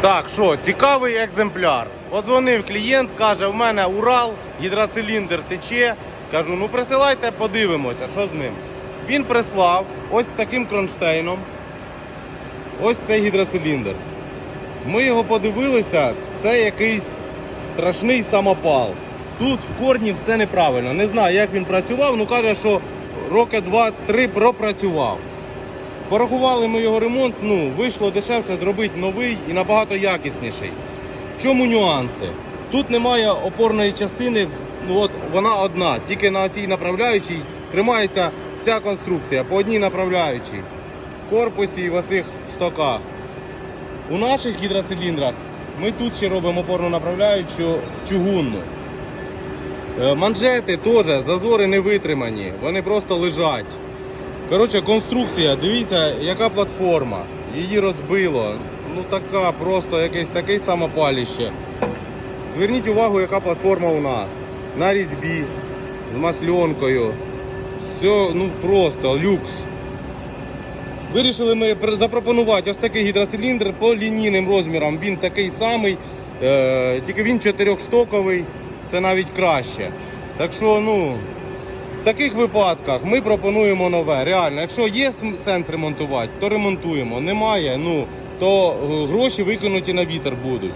Так, що, цікавий екземпляр. Подзвонив клієнт, каже, в мене Урал, гідроциліндр тече. Кажу, ну присилайте, подивимося, що з ним. Він прислав ось таким кронштейном. Ось цей гідроциліндр. Ми його подивилися, це якийсь страшний самопал. Тут в корні все неправильно. Не знаю, як він працював, ну каже, що роки 2-3 пропрацював. Порахували ми його ремонт, ну, вийшло дешевше зробити новий і набагато якісніший. В чому нюанси? Тут немає опорної частини, ну от вона одна, тільки на цій направляючій тримається вся конструкція по одній направляючій. Корпусі і в оцих штоках. У наших гідроциліндрах ми тут ще робимо опорну направляючу чугунну. Е, Манжети теж, зазори не витримані, вони просто лежать. Коротше, конструкція, дивіться, яка платформа. Її розбило. Ну така, просто якесь таке самопаліще. Зверніть увагу, яка платформа у нас. На різьбі, з масленкою. Все, ну просто люкс. Вирішили ми запропонувати ось такий гідроциліндр по лінійним розмірам. Він такий самий, е, тільки він чотирьохштоковий, це навіть краще. Так що, ну, таких випадках ми пропонуємо нове. Реально, якщо є сенс ремонтувати, то ремонтуємо. Немає, ну то е, гроші викинуті на вітер будуть.